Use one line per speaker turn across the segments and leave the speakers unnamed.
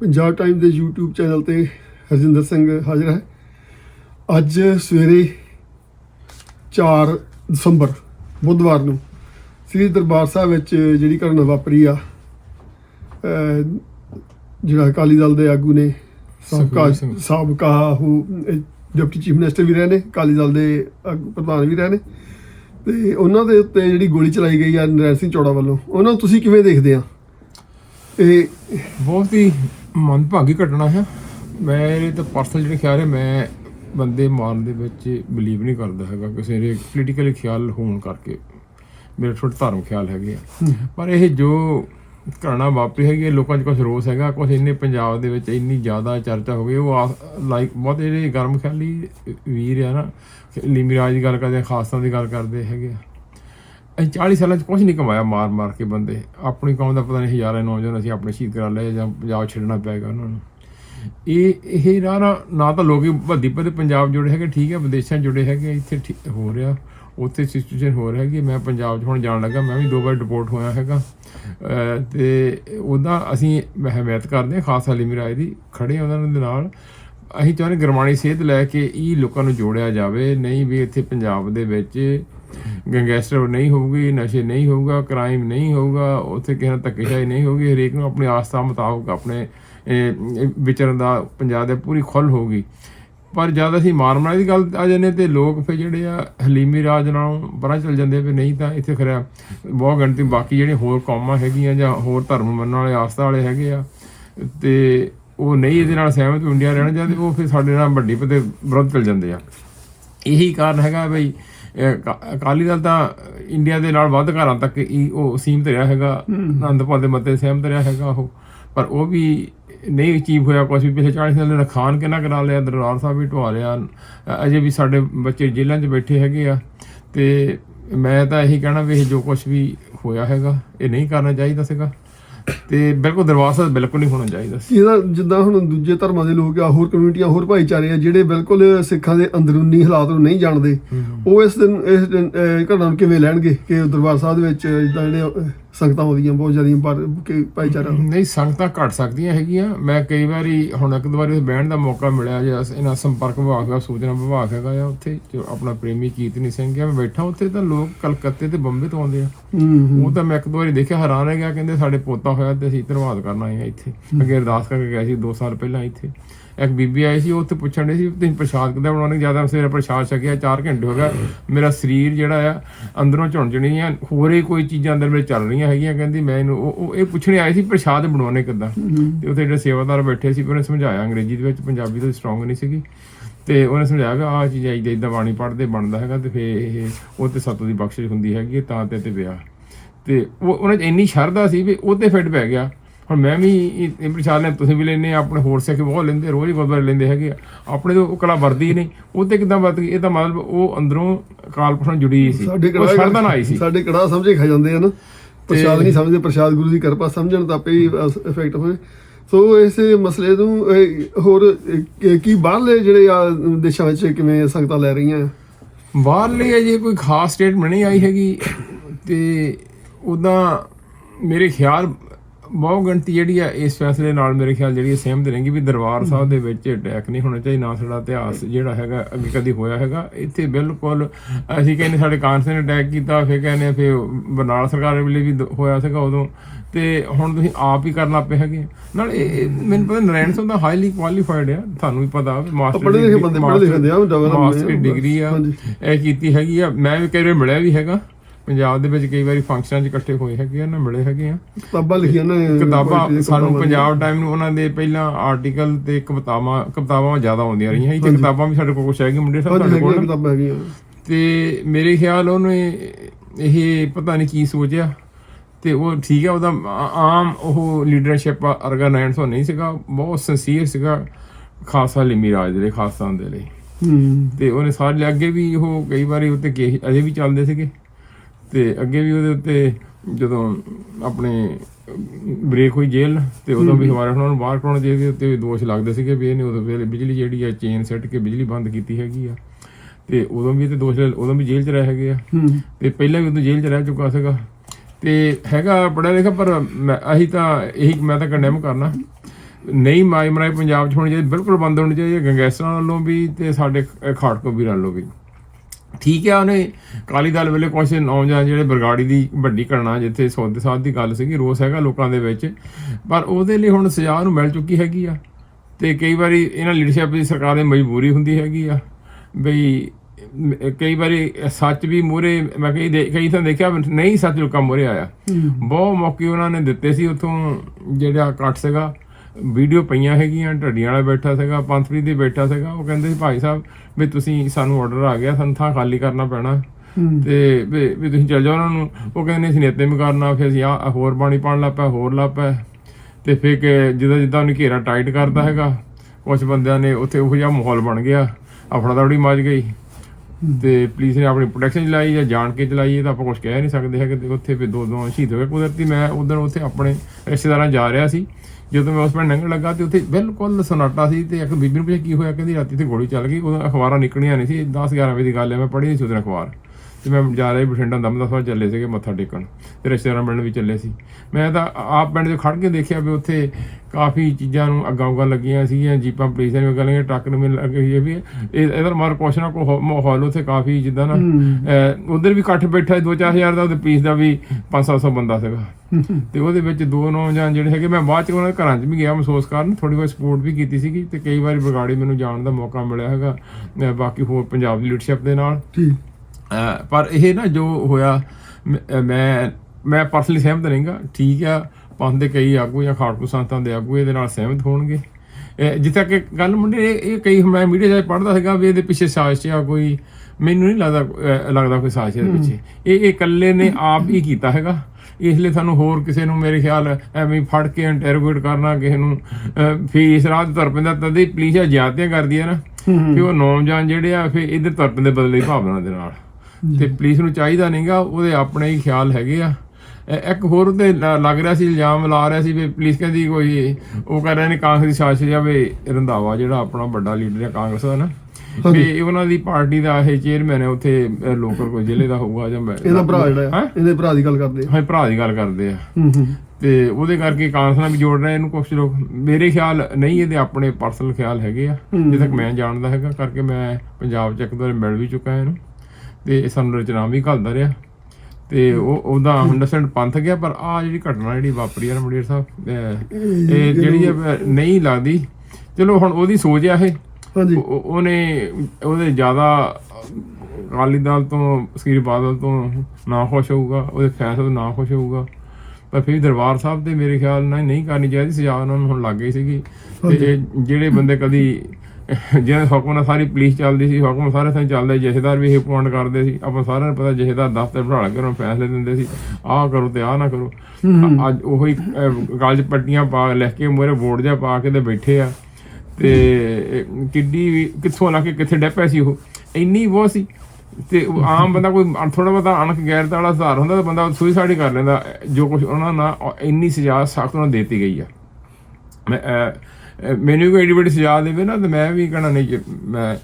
Punjab time ਦੇ YouTube channel ਤੇ ਹਰਜਿੰਦਰ ਸਿੰਘ ਹਾਜ਼ਰ ਹੈ। ਅੱਜ ਸਵੇਰੇ 4 ਦਸੰਬਰ ਬੁੱਧਵਾਰ ਨੂੰ ਸ੍ਰੀ ਦਰਬਾਰ ਸਾਹਿਬ ਵਿੱਚ ਜਿਹੜੀ ਘਟਨਾ ਵਾਪਰੀ ਆ ਜਿਹੜਾ ਅਕਾਲੀ ਦਲ ਦੇ ਆਗੂ ਨੇ ਸਾਬਕਾ। ਸਾਬਕਾ ਉਹ ਡਿਪਟੀ ਚੀਫ ਮਿਨਿਸਟਰ ਵੀ ਰਹੇ ਨੇ ਅਕਾਲੀ ਦਲ ਦੇ ਆਗੂ ਪ੍ਰਧਾਨ ਵੀ ਰਹੇ ਨੇ। ਤੇ ਉਹਨਾਂ ਦੇ ਉੱਤੇ ਜਿਹੜੀ ਗੋਲੀ ਚਲਾਈ ਗਈ ਆ ਨਰੈਣ ਸਿੰਘ ਚੌੜਾ ਵੱਲੋਂ ਉਹਨਾਂ ਨੂੰ ਤੁਸੀਂ ਕਿਵੇਂ ਦੇਖਦੇ ਆ? ਇਹ
ਬਹੁਤ ਹੀ ਮੰਦਭਾਗੀ ਘਟਨਾ ਹੈ। ਮੇਰੇ ਤਾਂ ਪਰਸਨਲ ਜਿਹੜੇ ਖਿਆਲ ਹੈ ਮੈਂ ਬੰਦੇ ਮਾਰਨ ਦੇ ਵਿੱਚ ਬਿਲੀਵ ਨਹੀਂ ਕਰਦਾ ਹੈਗਾ। ਕਿਸੇ ਦੇ ਪੋਲੀਟੀਕਲੀ ਖਿਆਲ ਹੋਣ ਕਰਕੇ ਮੇਰੇ ਥੋੜੇ ਧਾਰਮਿਕ ਖਿਆਲ ਹੈਗੇ ਆ। ਪਰ ਇਹ ਜੋ ਘਟਨਾ ਵਾਪਰੀ ਹੈਗੀ ਹੈ, ਲੋਕਾਂ 'ਚ ਕੁਝ ਰੋਸ ਹੈਗਾ ਕੁਝ ਇੰਨੇ ਪੰਜਾਬ ਦੇ ਵਿੱਚ ਇੰਨੀ ਜ਼ਿਆਦਾ ਚਰਚਾ ਹੋ ਗਈ ਉਹ ਲਾਈਕ ਬਹੁਤ ਜਿਹੜੇ ਗਰਮ ਖਿਆਲੀ ਵੀਰ ਆ ਨਾ ਲੀਮੀ ਰਾਜ ਦੀ ਗੱਲ ਕਰਦੇ ਆ ਖਾਸਾਂ ਦੀ ਗੱਲ ਕਰਦੇ ਹੈਗੇ ਆ। ਅਸੀਂ 40 ਸਾਲਾਂ 'ਚ ਕੁਝ ਨਹੀਂ ਕਮਾਇਆ ਮਾਰ ਮਾਰ ਕੇ ਬੰਦੇ। ਆਪਣੀ ਕੌਮ ਦਾ ਪਤਾ ਨਹੀਂ ਹਜ਼ਾਰਾਂ ਨੌਜਵਾਨ ਅਸੀਂ ਆਪਣੇ ਸ਼ਹੀਦ ਕਰਾ ਲਏ ਜਾਂ ਪੰਜਾਬ ਛੱਡਣਾ ਪੈਗਾ ਉਹਨਾਂ ਨੂੰ। ਇਹ ਇਹ ਨਾ ਨਾ ਤਾਂ ਲੋਕੀ ਵੱਡੀ ਪਰ ਪੰਜਾਬ ਜੁੜੇ ਹੈਗੇ, ਠੀਕ ਹੈ, ਵਿਦੇਸ਼ਾਂ 'ਚ ਜੁੜੇ ਹੈਗੇ, ਇੱਥੇ ਠੀ- ਹੋ ਰਿਹਾ। ਉੱਥੇ ਸਿਚੁਏਸ਼ਨ ਹੋ ਰਿਹਾ ਕਿ ਮੈਂ ਪੰਜਾਬ 'ਚ ਹੁਣ ਜਾਣ ਲੱਗਾ, ਮੈਂ ਵੀ ਦੋ ਵਾਰ ਡਿਪੋਰਟ ਹੋਇਆ ਹੈਗਾ। ਅਹ ਤੇ ਉਹਦਾ ਅਸੀਂ ਹਮਾਇਤ ਕਰਦੇ ਹਾਂ, ਖਾਸ ਅਲੀ ਮਿਰਾਜ ਦੀ ਖੜੇ ਹਾਂ ਉਹਨਾਂ ਦੇ ਨਾਲ। ਅਸੀਂ ਚਾਹੁੰਦੇ ਗਰਮਾਣੀ ਸੇਧ ਲੈ ਕੇ ਇਹ ਲੋਕਾਂ ਨੂੰ ਜੋੜਿਆ ਜਾਵੇ, ਨਹੀਂ ਵੀ ਇੱਥੇ ਪੰਜਾਬ ਦੇ ਵਿੱਚ ਗੈਂਗਸਟਰ ਨਹੀਂ ਹੋਊਗੀ, ਨਸ਼ੇ ਨਹੀਂ ਹੋਊਗਾ ਕ੍ਰਾਈਮ ਨਹੀਂ ਹੋਊਗਾ, ਉੱਥੇ ਕਿਸੇ ਨਾਲ ਧੱਕੇਸ਼ਾਹੀ ਨਹੀਂ ਹੋਊਗੀ, ਹਰੇਕ ਨੂੰ ਆਪਣੀ ਆਸਥਾ ਮੁਤਾਬਕ ਆਪਣੇ ਵਿਚਰਨ ਦਾ ਪੰਜਾਬ ਦੇ ਪੂਰੀ ਖੁੱਲ ਹੋਊਗੀ। ਪਰ ਜਦ ਅਸੀਂ ਮਾਰ ਮਾਰ ਦੀ ਗੱਲ ਆ ਜਾਂਦੇ ਤੇ ਲੋਕ ਫਿਰ ਜਿਹੜੇ ਆ ਹਲੀਮੀ ਰਾਜ ਨਾਲੋਂ ਪਰਾਂ ਚਲ ਜਾਂਦੇ ਵੀ ਨਹੀਂ ਤਾਂ ਇੱਥੇ ਖਰਿਆ ਬਹੁਤ ਗਿਣਤੀ, ਬਾਕੀ ਜਿਹੜੇ ਹੋਰ ਕੌਮਾਂ ਹੈਗੀਆਂ ਜਾਂ ਹੋਰ ਧਰਮ ਮੰਨਣ ਵਾਲੇ, ਆਸਥਾ ਵਾਲੇ ਹੈਗੇ ਆ, ਤੇ ਉਹ ਨਹੀਂ ਇਹਦੇ ਨਾਲ ਸਹਿਮਤ ਇੰਡੀਆ ਰਹਿਣਾ ਚਾਹੁੰਦੇ ਉਹ ਫਿਰ ਸਾਡੇ ਨਾਲ ਵੱਡੀ ਪਤੇ ਵਿਰੋਧ ਚਲ ਜਾਂਦੇ ਆ। ਇਹੀ ਕਾਰਨ ਹੈਗਾ ਬਈ ਅਕਾਲੀ ਦਲ ਤਾਂ ਇੰਡੀਆ ਦੇ ਨਾਲ ਵੱਧ ਘਰਾਂ ਤੱਕ ਹੀ ਉਹ ਸੀਮਤ ਰਿਹਾ ਹੈਗਾ। ਆਨੰਦਪੁਰ ਦੇ ਮੱਤੇ ਸਹਿਮਤ ਰਿਹਾ ਹੈਗਾ ਉਹ। ਪਰ ਉਹ ਵੀ ਨਹੀਂ ਅਚੀਵ ਹੋਇਆ ਕੁਝ ਵੀ। ਪਿਛਲੇ 40 ਸਾਲ ਦੇ ਖਾਨ ਕਿੰਨਾ ਕਰਾ ਲਿਆ ਦਰਬਾਰ ਸਾਹਿਬ ਵੀ ਢਵਾ ਲਿਆ। ਅਜੇ ਵੀ ਸਾਡੇ ਬੱਚੇ ਜੇਲ੍ਹਾਂ 'ਚ ਬੈਠੇ ਹੈਗੇ ਆ। ਤੇ ਮੈਂ ਤਾਂ ਇਹੀ ਕਹਿਣਾ ਵੀ ਇਹ ਜੋ ਕੁਝ ਵੀ ਹੋਇਆ ਹੈਗਾ ਇਹ ਨਹੀਂ ਕਰਨਾ ਚਾਹੀਦਾ ਸੀਗਾ। ਤੇ ਬਿਲਕੁਲ ਦਰਬਾਰ ਸਾਹਿਬ ਬਿਲਕੁਲ ਨਹੀਂ ਹੋਣਾ ਚਾਹੀਦਾ ਸੀ।
ਇਹਦਾ ਜਿੱਦਾਂ ਹੁਣ ਦੂਜੇ ਧਰਮਾਂ ਦੇ ਲੋਕ ਆ ਹੋਰ ਕਮਿਊਨਿਟੀਆਂ ਹੋਰ ਭਾਈਚਾਰੇ ਆ ਜਿਹੜੇ ਬਿਲਕੁਲ ਸਿੱਖਾਂ ਦੇ ਅੰਦਰੂਨੀ ਹਾਲਾਤ ਨੂੰ ਨਹੀਂ ਜਾਣਦੇ ਉਹ ਇਸ ਦਿਨ ਇਸ ਦਿਨ, ਘਟਨਾ ਨੂੰ ਕਿਵੇਂ ਲੈਣਗੇ ਕਿ ਦਰਬਾਰ ਸਾਹਿਬ ਦੇ ਵਿੱਚ ਜਿੱਦਾਂ ਜਿਹੜੇ ਸੰਗਤਾਂ ਆਉਂਦੀਆਂ ਬਹੁਤ ਜ਼ਿਆਦੀਆਂ ਪਰ ਕਿ ਭਾਈਚਾਰਾ
ਨਹੀਂ ਸੰਗਤਾਂ ਘਟ ਸਕਦੀਆਂ ਹੈਗੀਆਂ। ਮੈਂ ਕਈ ਵਾਰੀ ਹੁਣ ਇੱਕ ਦੋ ਵਾਰੀ ਬਹਿਣ ਦਾ ਮੌਕਾ ਮਿਲਿਆ ਜੇ ਇਹਨਾਂ ਸੰਪਰਕ ਵਿਭਾਗ ਦਾ ਸੂਚਨਾ ਵਿਭਾਗ ਹੈਗਾ ਆ ਉੱਥੇ ਜੋ ਆਪਣਾ ਪ੍ਰੇਮੀ ਕੀਰਤਨੀ ਸਿੰਘ ਆ ਮੈਂ ਬੈਠਾ ਉੱਥੇ ਤਾਂ ਲੋਕ ਕਲਕੱਤੇ ਤੇ ਬੰਬੇ ਤੋਂ ਆਉਂਦੇ ਆ।
ਹੂੰ
ਉਹ ਤਾਂ ਮੈਂ ਇੱਕ ਦੋ ਵਾਰੀ ਦੇਖਿਆ ਹੈਰਾਨ ਰਹਿ ਗਿਆ ਕਹਿੰਦੇ ਸਾਡੇ ਪੋਤਾ ਹੋਇਆ ਤੇ ਅਸੀਂ ਧੰਨਵਾਦ ਕਰਨ ਆਏ ਆ ਇੱਥੇ। ਅੱਗੇ ਅਰਦਾਸ ਕਰਕੇ ਗਏ ਸੀ 2 ਸਾਲ ਪਹਿਲਾਂ ਇੱਥੇ। ਇੱਕ ਬੀਬੀ ਆਈ ਸੀ ਉਹ ਉੱਥੇ ਪੁੱਛਣ ਡਈ ਸੀ ਤੁਸੀਂ ਪ੍ਰਸ਼ਾਦ ਕਿੱਦਾਂ ਬਣਾਉਣੇ ਜ਼ਿਆਦਾ ਸਵੇਰੇ ਪ੍ਰਸ਼ਾਦ ਛਕਿਆ 4 ਘੰਟੇ ਹੋ ਗਿਆ ਮੇਰਾ ਸਰੀਰ ਜਿਹੜਾ ਆ ਅੰਦਰੋਂ ਝੁੰਝਣੀ ਆ ਹੋਰ ਹੀ ਕੋਈ ਚੀਜ਼ਾਂ ਅੰਦਰ ਮੇਰੇ ਚੱਲ ਰਹੀਆਂ ਹੈਗੀਆਂ। ਕਹਿੰਦੀ ਮੈਂ ਇਹਨੂੰ ਉਹ ਉਹ ਇਹ ਪੁੱਛਣੇ ਆਏ ਸੀ ਪ੍ਰਸ਼ਾਦ ਬਣਾਉਣੇ ਕਿੱਦਾਂ? ਤੇ ਉੱਥੇ ਜਿਹੜੇ ਸੇਵਾਦਾਰ ਬੈਠੇ ਸੀ ਉਹਨੇ ਸਮਝਾਇਆ ਅੰਗਰੇਜ਼ੀ ਦੇ ਵਿੱਚ ਪੰਜਾਬੀ ਤੋਂ ਸਟਰੋਂਗ ਨਹੀਂ ਸੀਗੀ। ਤੇ ਉਹਨੇ ਸਮਝਾਇਆ ਕਿ ਆਹ ਚੀਜ਼ ਆਈ ਇਦਾਂ ਬਾਣੀ ਪੜ੍ਹਦੇ ਬਣਦਾ ਹੈਗਾ ਤੇ ਫੇ ਇਹ ਉਹ ਤੇ ਸਤੂ ਦੀ ਬਖਸ਼ਿਸ਼ ਹੁੰਦੀ ਹੈਗੀ ਹੈ, ਤਾਂ ਤੇ ਤੇ ਵਿਆਹ। ਤੇ ਉਹ ਉਹਨਾਂ 'ਚ ਇੰਨੀ ਸ਼ਰਧਾ ਸੀ ਵੀ ਉਹ ਤੇ ਫਿੱਟ ਪੈ ਗਿਆ। ਹੁਣ ਮੈਂ ਵੀ ਇਹ ਪ੍ਰਸ਼ਾਦ ਨੇ ਤੁਸੀਂ ਵੀ ਲੈਨੇ ਆਪਣੇ ਹੋਰ ਸਿੱਖ ਬਹੁਤ ਲੈਂਦੇ ਰੋਜ਼ ਹੀ ਗੁਰਦੁਆਰੇ ਲੈਂਦੇ ਹੈਗੇ ਆ। ਆਪਣੇ ਤੋਂ ਉਹ ਕਲਾ ਵਰਦੀ ਨਹੀਂ। ਉਹ ਤੇ ਕਿਦਾਂ ਵਰਤ ਗਈ? ਇਹ ਤਾਂ ਮਤਲਬ ਉਹ ਅੰਦਰੋਂ ਅਕਾਲ ਪੁਰਖ ਨਾਲ ਜੁੜੀ ਸੀ।
ਸਾਡੇ
ਉਹ ਸ਼ਰਧਾ ਨਾਲ ਆਈ ਸੀ।
ਸਾਡੇ ਕੜਾ ਸਮਝੇ ਖਾ ਜਾਂਦੇ ਆ ਨਾ। ਪ੍ਰਸ਼ਾਦ ਨਹੀਂ ਸਮਝਦੇ ਪ੍ਰਸ਼ਾਦ ਗੁਰੂ ਦੀ ਕਿਰਪਾ ਸਮਝਣ ਤਾਂ ਆਪੇ ਹੀ ਇਫੈਕਟ ਹੋਏ। ਸੋ ਇਸੇ ਮਸਲੇ ਨੂੰ ਹੋਰ ਕੀ ਬਾਹਰਲੇ ਜਿਹੜੇ ਆ ਦੇਸ਼ਾਂ ਵਿੱਚ ਕਿਵੇਂ ਸੰਗਤਾਂ ਲੈ ਰਹੀਆਂ?
ਬਾਹਰਲੀ ਅਜੇ ਕੋਈ ਖਾਸ ਸਟੇਟਮੈਂਟ ਨਹੀਂ ਆਈ ਹੈਗੀ। ਤੇ ਉਦਾਂ ਮੇਰੇ ਖਿਆਲ ਬਹੁ ਗਿਣਤੀ ਜਿਹੜੀ ਆ ਇਸ ਫੈਸਲੇ ਨਾਲ ਮੇਰੇ ਖਿਆਲ ਜਿਹੜੀ ਸਹਿਮਤ ਰਹੇਗੀ ਵੀ ਦਰਬਾਰ ਸਾਹਿਬ ਦੇ ਵਿੱਚ ਅਟੈਕ ਨਹੀਂ ਹੋਣਾ ਚਾਹੀਦਾ ਨਾ ਸਾਡਾ ਇਤਿਹਾਸ ਜਿਹੜਾ ਹੈਗਾ ਅੱਗੇ ਕਦੀ ਹੋਇਆ ਹੈਗਾ। ਇੱਥੇ ਬਿਲਕੁਲ ਅਸੀਂ ਕਹਿੰਦੇ ਸਾਡੇ ਕਾਂਗਰਸ ਨੇ ਅਟੈਕ ਕੀਤਾ ਫਿਰ ਕਹਿੰਦੇ ਫਿਰ ਬਰਨਾਲ ਸਰਕਾਰ ਵੇਲੇ ਵੀ ਹੋਇਆ ਸੀਗਾ ਉਦੋਂ। ਤੇ ਹੁਣ ਤੁਸੀਂ ਆਪ ਹੀ ਕਰਨ ਪਏ ਹੈਗੇ। ਨਾਲ ਇਹ ਮੈਨੂੰ ਪਤਾ ਨਰੈਣ ਸਿੰਘ ਦਾ ਹਾਈਲੀ ਕੁਆਲੀਫਾਈਡ ਆ ਤੁਹਾਨੂੰ ਵੀ ਪਤਾ ਮਾਸਟਰ
ਪੜ੍ਹੇ ਲਿਖੇ ਬੰਦੇ, ਪੜ੍ਹੇ ਲਿਖੇ ਹੁੰਦੇ ਆ,
ਮਾਸਟਰ ਡਿਗਰੀ ਆ। ਇਹ ਕੀਤੀ ਹੈਗੀ ਆ। ਮੈਂ ਵੀ ਵਾਰ ਮਿਲਿਆ ਵੀ ਹੈਗਾ। ਪੰਜਾਬ ਦੇ ਵਿੱਚ ਕਈ ਵਾਰੀ ਫੰਕਸ਼ਨਾਂ 'ਚ ਇਕੱਠੇ ਹੋਏ ਹੈਗੇ ਆ ਨਾ ਮਿਲੇ ਹੈਗੇ ਆ।
ਕਿਤਾਬਾਂ ਲਿਖੀਆਂ ਨੇ
ਕਿਤਾਬਾਂ ਸਾਨੂੰ ਪੰਜਾਬ ਟਾਈਮ ਨੂੰ ਉਹਨਾਂ ਦੇ ਪਹਿਲਾਂ ਆਰਟੀਕਲ ਤੇ ਕਵਿਤਾਵਾਂ ਕਵਿਤਾਵਾਂ ਜ਼ਿਆਦਾ ਆਉਂਦੀਆਂ ਰਹੀਆਂ ਸੀ ਤੇ ਕਿਤਾਬਾਂ ਵੀ ਸਾਡੇ ਕੋਲ ਕੁਛ ਹੈਗੀਆਂ ਮੁੰਡੇ ਸਾਹਿਬ ਸਾਡੇ ਕੋਲ
ਕਿਤਾਬਾਂ ਹੈਗੀਆਂ।
ਤੇ ਮੇਰੇ ਖਿਆਲ ਉਹਨੇ ਇਹ ਪਤਾ ਨਹੀਂ ਕੀ ਸੋਚਿਆ। ਤੇ ਉਹ ਠੀਕ ਹੈ ਉਹਦਾ ਆਮ ਉਹ ਲੀਡਰਸ਼ਿਪ ਆਰਗੇਨਾਈਜ਼ ਨਹੀਂ ਸੀਗਾ ਬਹੁਤ ਸਿੰਸੀਅਰ ਸੀਗਾ ਖਾਸਾ ਲਿਮੀ ਰਾਜ ਦੇ ਲਈ ਖਾਸਾਂ ਦੇ ਲਈ। ਤੇ ਉਹਨੇ ਸਾਰੇ ਅੱਗੇ ਵੀ ਉਹ ਕਈ ਵਾਰੀ ਉੱਤੇ ਅਜੇ ਵੀ ਚੱਲਦੇ ਸੀਗੇ। ਤੇ ਅੱਗੇ ਵੀ ਉਹਦੇ ਉੱਤੇ ਜਦੋਂ ਆਪਣੇ ਬ੍ਰੇਕ ਹੋਈ ਜੇਲ੍ਹ ਤੇ ਉਦੋਂ ਵੀ ਹਮਾਰੇ ਉਹਨਾਂ ਨੂੰ ਬਾਹਰ ਕਰਾਉਣ ਦੇ ਉੱਤੇ ਦੋਸ਼ ਲੱਗਦੇ ਸੀਗੇ ਵੀ ਇਹਨੇ ਉਦੋਂ ਵੇਲੇ ਬਿਜਲੀ ਜਿਹੜੀ ਆ ਚੇਨ ਸੈੱਟ ਕੇ ਬਿਜਲੀ ਬੰਦ ਕੀਤੀ ਹੈਗੀ ਆ। ਤੇ ਉਦੋਂ ਵੀ ਤੇ ਦੋਸ਼ ਉਦੋਂ ਵੀ ਜੇਲ੍ਹ 'ਚ ਰਹੇ ਹੈਗੇ ਆ। ਤੇ ਪਹਿਲਾਂ ਵੀ ਉਦੋਂ ਜੇਲ੍ਹ 'ਚ ਰਹਿ ਚੁੱਕਾ ਸੀਗਾ। ਤੇ ਹੈਗਾ ਪੜਿਆ ਲਿਖਿਆ ਪਰ ਮੈਂ- ਅਸੀਂ ਤਾਂ ਇਹੀ ਮੈਂ ਤਾਂ ਕੰਡੈਮ ਕਰਨਾ। ਨਹੀਂ ਮਾਈ ਮਰਾਈ ਪੰਜਾਬ 'ਚ ਹੋਣੀ ਚਾਹੀਦੀ ਬਿਲਕੁਲ ਬੰਦ ਹੋਣੀ ਚਾਹੀਦੀ ਹੈ ਗੰਗੈਸਟਰਾਂ ਵੱਲੋਂ ਵੀ ਤੇ ਸਾਡੇ ਖਾੜਕੂ ਵੀਰਾਂ ਵੱਲੋਂ ਵੀ। ਠੀਕ ਹੈ ਉਹਨੇ ਕਾਲੀ ਦਲ ਵੇਲੇ ਕੁਛ ਨੌਜਵਾਨ ਜਿਹੜੇ ਬਰਗਾੜੀ ਦੀ ਵੱਡੀ ਘਟਨਾ ਜਿੱਥੇ ਸੌਦੇ ਸਾਧ ਦੀ ਗੱਲ ਸੀਗੀ ਰੋਸ ਹੈਗਾ ਲੋਕਾਂ ਦੇ ਵਿੱਚ ਪਰ ਉਹਦੇ ਲਈ ਹੁਣ ਸਜ਼ਾ ਨੂੰ ਮਿਲ ਚੁੱਕੀ ਹੈਗੀ ਆ। ਤੇ ਕਈ ਵਾਰੀ ਇਹਨਾਂ ਲੀਡਰਸ਼ਿਪ ਦੀ ਸਰਕਾਰ ਦੀ ਮਜਬੂਰੀ ਹੁੰਦੀ ਹੈਗੀ ਆ। ਬਈ ਕਈ ਵਾਰੀ ਸੱਚ ਵੀ ਮੂਹਰੇ ਮੈਂ ਕਈ ਕਈ ਤਾਂ ਦੇਖਿਆ ਨਹੀਂ ਸੱਚ ਲੋਕਾਂ ਮੂਹਰੇ ਆਇਆ। ਬਹੁਤ ਮੌਕੇ ਉਹਨਾਂ ਨੇ ਦਿੱਤੇ ਸੀ ਉਥੋਂ ਜਿਹੜਾ ਕੱਟ ਸੀਗਾ। ਵੀਡੀਓ ਪਈਆਂ ਹੈਗੀਆਂ ਢੱਡੀਆਂ ਵਾਲਾ ਬੈਠਾ ਸੀਗਾ ਪੰਥਪ੍ਰੀਤ ਦੇ ਬੈਠਾ ਸੀਗਾ ਉਹ ਕਹਿੰਦੇ ਸੀ ਭਾਈ ਸਾਹਿਬ ਵੀ ਤੁਸੀਂ ਸਾਨੂੰ ਆਰਡਰ ਆ ਗਿਆ ਸਾਨੂੰ ਥਾਂ ਖਾਲੀ ਕਰਨਾ ਪੈਣਾ। ਤੇ ਵੀ ਵੀ ਤੁਸੀਂ ਚੱਲ ਜਾਓ ਉਹਨਾਂ ਨੂੰ। ਉਹ ਕਹਿੰਦੇ ਅਸੀਂ ਨੇਤੇ ਵੀ ਕਰਨਾ ਫਿਰ ਅਸੀਂ ਆਹ ਹੋਰ ਬਾਣੀ ਪਾਣ ਲੱਗ ਪਿਆ ਹੋਰ ਲੱਗ ਪਿਆ। ਤੇ ਫਿਰ ਕਿ ਜਿੱਦਾਂ ਜਿੱਦਾਂ ਉਹਨੇ ਘੇਰਾ ਟਾਈਟ ਕਰਦਾ ਹੈਗਾ ਕੁਝ ਬੰਦਿਆਂ ਨੇ ਉੱਥੇ ਉਹੋ ਜਿਹਾ ਮਾਹੌਲ ਬਣ ਗਿਆ। ਅਫੜਾ ਦੌੜੀ ਮਚ ਗਈ। ਤੇ ਪੁਲਿਸ ਨੇ ਆਪਣੀ ਪ੍ਰੋਟੈਕਸ਼ਨ ਚਲਾਈ ਜਾਂ ਜਾਣ ਕੇ ਚਲਾਈ, ਇਹ ਤਾਂ ਆਪਾਂ ਕੁਝ ਕਹਿ ਨਹੀਂ ਸਕਦੇ ਹੈਗੇ। ਤੇ ਉੱਥੇ ਵੀ ਦੋ ਦੋ ਸ਼ਹੀਦ ਹੋ ਗਏ ਕੁਦਰਤੀ। ਮੈਂ ਉਧਰ ਉੱਥੇ ਆਪਣੇ ਰਿਸ਼ਤੇਦਾਰਾਂ ਜਾ ਰਿਹਾ ਸੀ। ਜਦੋਂ ਮੈਂ ਉਸ ਪਿੰਡ ਲੰਘਣ ਲੱਗਾ ਤੇ ਉੱਥੇ ਬਿਲਕੁਲ ਸਨਾਟਾ ਸੀ ਤੇ ਇੱਕ ਬੀਬੀ ਨੂੰ ਪੁੱਛਿਆ, ਕੀ ਹੋਇਆ? ਕਹਿੰਦੀ, ਰਾਤੀ ਤੇ ਗੋਲੀ ਚੱਲ ਗਈ ਉਦੋਂ ਅਖਬਾਰਾਂ ਨਿਕਲੀਆਂ ਨਹੀਂ ਸੀ। 10 11 ਵਜੇ ਦੀ ਗੱਲ ਹੈ, ਮੈਂ ਪੜ੍ਹੀ ਨਹੀਂ ਸੀ ਉਦੋਂ ਅਖਬਾਰ। ਤੇ ਮੈਂ ਜਾ ਰਿਹਾ ਬਠਿੰਡਾ ਦਮਦਮਾ ਚੱਲੇ ਸੀਗੇ ਮੱਥਾ ਟੇਕਣ ਤੇ ਰਿਸ਼ਤੇਦਾਰਾਂ ਮਿਲਣ ਵੀ ਚੱਲੇ ਸੀ। ਮੈਂ ਤਾਂ ਆਪ ਪਿੰਡ 'ਚ ਖੜ ਕੇ ਦੇਖਿਆ ਵੀ ਉੱਥੇ ਕਾਫੀ ਚੀਜ਼ਾਂ ਨੂੰ ਅੱਗਾਂ ਉੱਗਾਂ ਲੱਗੀਆਂ ਸੀਗੀਆਂ ਜੀਪਾਂ ਪੁਲਿਸ ਨੇ ਗੱਲਾਂ ਟਰੱਕ ਨੂੰ ਮਿਲ ਲੱਗੀ ਹੋਈ ਹੈ ਵੀ। ਇਹ ਇਹਦਾ ਮਾਰ ਕੁਛ ਨਾ ਕੋ ਮਾਹੌਲ ਉੱਥੇ ਕਾਫੀ ਜਿੱਦਾਂ ਨਾ ਉਧਰ ਵੀ ਇਕੱਠ ਬੈਠਾ 2-4000 ਦਾ ਉਹਦੇ ਪੁਲਿਸ ਦਾ ਵੀ 5-700 ਬੰਦਾ ਸੀਗਾ। ਤੇ ਉਹਦੇ ਵਿੱਚ ਦੋ ਨੌਜਵਾਨ ਜਿਹੜੇ ਹੈਗੇ ਮੈਂ ਬਾਅਦ ਚ ਉਹਨਾਂ ਦੇ ਘਰਾਂ 'ਚ ਵੀ ਗਿਆ ਮਹਿਸੂਸ ਕਰਨ ਥੋੜੀ ਬਹੁਤ ਸਪੋਰਟ ਵੀ ਕੀਤੀ ਸੀਗੀ ਤੇ ਕਈ ਵਾਰੀ ਬਰਗਾੜੀ ਮੈਨੂੰ ਜਾਣ ਦਾ ਮੌਕਾ ਮਿਲਿਆ ਹੈਗਾ। ਬਾਕੀ ਹੋਰ ਪੰਜਾਬ ਦੀ ਲੀਡਰਸ਼ਿਪ ਦੇ ਨਾਲ।
ਠੀਕ।
ਪਰ ਇਹ ਨਾ ਜੋ ਹੋਇਆ ਮ- ਮੈਂ ਪਰਸਨਲੀ ਸਹਿਮਤ ਨਹੀਂਗਾ। ਠੀਕ ਆ ਪੰਥ ਦੇ ਕਈ ਆਗੂ ਜਾਂ ਖਾੜਕੂ ਸੰਤਾਂ ਦੇ ਆਗੂ ਇਹਦੇ ਨਾਲ ਸਹਿਮਤ ਹੋਣਗੇ। ਜਿੱਥੇ ਕਿ ਗੱਲ ਮੁੰਡੇ ਇਹ ਕਈ ਮੈਂ ਮੀਡੀਆ 'ਚ ਪੜ੍ਹਦਾ ਸੀਗਾ ਵੀ ਇਹਦੇ ਪਿੱਛੇ ਸਾਜ਼ਿਸ਼ ਆ ਕੋਈ ਮੈਨੂੰ ਨਹੀਂ ਲੱਗਦਾ ਲੱਗਦਾ ਕੋਈ ਸਾਜ਼ਿਸ਼ ਇਹਦੇ ਪਿੱਛੇ। ਇਹ ਇਹ ਇਕੱਲੇ ਨੇ ਆਪ ਹੀ ਕੀਤਾ ਹੈਗਾ। ਇਸ ਲਈ ਸਾਨੂੰ ਹੋਰ ਕਿਸੇ ਨੂੰ ਮੇਰੇ ਖਿਆਲ ਐਵੇਂ ਫੜ ਕੇ ਇੰਟਰੋਗੇਟ ਕਰਨਾ ਕਿਸੇ ਨੂੰ ਅਹ ਫੀਸ ਰਾਹ ਤੇ ਤੁਰ ਪੈਂਦਾ। ਤਦੇ ਪੁਲਿਸ ਜ਼ਿਆਦਤੀਆਂ ਕਰਦੀ ਹੈ ਨਾ ਕਿ ਉਹ ਨੌਜਵਾਨ ਜਿਹੜੇ ਆ ਫਿਰ ਇੱਧਰ ਤੁਰ ਪੈਂਦੇ ਬਦਲੇ ਦੀ ਭਾਵਨਾ ਦੇ ਨਾਲ। ਤੇ ਪੁਲਿਸ ਨੂੰ ਚਾਹੀਦਾ ਨਹੀਂਗਾ ਉਹਦੇ ਆਪਣੇ ਹੀ ਖਿਆਲ ਹੈਗੇ ਆ। ਇੱਕ ਹੋਰ ਉਹਦੇ ਲ- ਲੱਗ ਰਿਹਾ ਸੀ ਇਲਜ਼ਾਮ ਲਾ ਰਿਹਾ ਸੀ ਵੀ ਪੁਲਿਸ ਕਹਿੰਦੀ ਕੋਈ ਉਹ ਕਰ ਰਹੇ ਨੇ ਕਾਂਗਰਸ ਦੀ ਸਾਜ਼ਿਸ਼ ਜਾਂ ਵੀ ਰੰਧਾਵਾ ਜਿਹੜਾ ਆਪਣਾ ਵੱਡਾ ਲੀਡਰ ਹੈ ਕਾਂਗਰਸ ਦਾ ਨਾ। ਵੀ ਉਹਨਾਂ ਦੀ ਪਾਰਟੀ ਦਾ ਇਹ ਚੇਅਰਮੈਨ ਹੈ ਉੱਥੇ ਲੋਕਲ ਕੋਈ ਜ਼ਿਲ੍ਹੇ ਦਾ ਹੋਊਗਾ ਜਾਂ ਮੈਂ-
ਇਹਦਾ ਭਰਾ ਜਿਹੜਾ
ਹੈਂ?
ਆ ਇਹਦੇ ਭਰਾ ਦੀ ਗੱਲ ਕਰਦੇ ਆ।
ਹਾਂ ਭਰਾ ਦੀ ਗੱਲ ਕਰਦੇ ਆ। ਤੇ ਉਹਦੇ ਕਰਕੇ ਕਾਂਗਰਸ ਨਾਲ ਵੀ ਜੋੜ ਰਹੇ ਇਹਨੂੰ ਕੁਛ ਲੋਕ। ਮੇਰੇ ਖਿਆਲ ਨਹੀਂ ਇਹਦੇ ਆਪਣੇ ਪਰਸਨਲ ਖਿਆਲ ਹੈਗੇ ਆ। ਜਿੱਥੇ ਤੱਕ ਮੈਂ ਜਾਣਦਾ ਹੈਗਾ ਕਰਕੇ ਮੈਂ ਪੰਜਾਬ ਚ ਇੱਕ ਦੋ ਮਿਲ ਵੀ ਚੁੱਕਾ ਇਹਨੂੰ। ਤੇ ਸਾਨੂੰ ਰਚਨਾ ਵੀ ਘੱਲਦਾ ਰਿਹਾ। ਤੇ ਉਹ ਉਹਦਾ 100% ਪੰਥ ਗਿਆ ਪਰ ਆ ਜਿਹੜੀ ਘਟਨਾ ਜਿਹੜੀ ਵਾਪਰੀ ਆ ਮੁੰਡੇਰ ਸਾਹਿਬ ਇਹ- ਜਿਹੜੀ ਨਹੀਂ ਲੱਗਦੀ। ਚਲੋ ਹੁਣ ਉਹਦੀ ਸੋਚ ਆ ਇਹ। ਉਹਨੇ ਉਹਦੇ ਜ਼ਿਆਦਾ ਅਕਾਲੀ ਦਲ ਤੋਂ ਸ੍ਰੀ ਬਾਦਲ ਤੋਂ ਨਾ ਖੁਸ਼ ਹੋਊਗਾ ਉਹਦੇ ਫੈਸਲੇ ਤੋਂ ਨਾ ਖੁਸ਼ ਹੋਊਗਾ। ਪਰ ਫਿਰ ਦਰਬਾਰ ਸਾਹਿਬ ਤੇ ਮੇਰੇ ਖਿਆਲ ਨਾਲ ਨਹੀਂ ਕਰਨੀ ਚਾਹੀਦੀ ਸਜ਼ਾ ਉਹਨਾਂ ਨੂੰ ਹੁਣ ਲੱਗ ਗਈ ਸੀਗੀ। ਤੇ ਜਿਹੜੇ ਬੰਦੇ ਕਦੀ ਜਿਹਨਾਂ ਦੇ ਹੁਕਮ ਨਾਲ ਸਾਰੀ ਪੁਲਿਸ ਚੱਲਦੀ ਸੀ ਹੁਕਮ ਸਾਰੇ ਥਾਂ ਚੱਲਦਾ ਸੀ, ਜਥੇਦਾਰ ਵੀ ਇਹ ਪੁਆਇੰਟ ਕਰਦੇ ਸੀ। ਆਪਾਂ ਸਾਰਿਆਂ ਨੂੰ ਪਤਾ ਜਥੇਦਾਰ ਦਫ਼ਤਰ ਬਿਠਾ ਕੇ ਉਹਨਾਂ ਫੈਸਲੇ ਦਿੰਦੇ ਸੀ। ਆਹ ਕਰੋ ਤੇ ਆਹ ਨਾ ਕਰੋ। ਅੱਜ ਉਹੀ 'ਚ ਪੱਟੀਆਂ ਪਾ ਲਿਖ ਕੇ ਮੂਹਰੇ ਬੋਰਡ ਜਿਹਾ ਪਾ ਕੇ ਤੇ ਬੈਠੇ ਆ। ਤੇ ਕਿੱਡੀ ਵੀ ਕਿੱਥੋਂ ਲਾ ਕੇ ਕਿੱਥੇ ਡੱਪਿਆ ਸੀ ਉਹ? ਇੰਨੀ ਉਹ ਸੀ। ਤੇ ਆਮ ਬੰਦਾ ਕੋਈ ਥੋੜਾ ਬਹੁਤਾ ਅਣਖ ਗੈਰਤ ਵਾਲਾ ਸੁਧਾਰ ਹੁੰਦਾ ਤਾਂ ਬੰਦਾ ਸੁਸਾਈਡ ਹੀ ਕਰ ਲੈਂਦਾ। ਜੋ ਕੁਝ ਉਹਨਾਂ ਨਾਲ ਇੰਨੀ ਸਜ਼ਾ ਸਖਤ ਉਹਨਾਂ ਦਿੱਤੀ ਗਈ ਆ। ਮੈਂ ਮੈਨੂੰ ਕੋਈ ਏਡੀ ਵੱਡੀ ਸਜ਼ਾ ਦੇਵੇ ਨਾ ਤੇ ਮੈਂ ਵੀ ਕਹਣਾ ਨਹੀਂ ਮੈਂ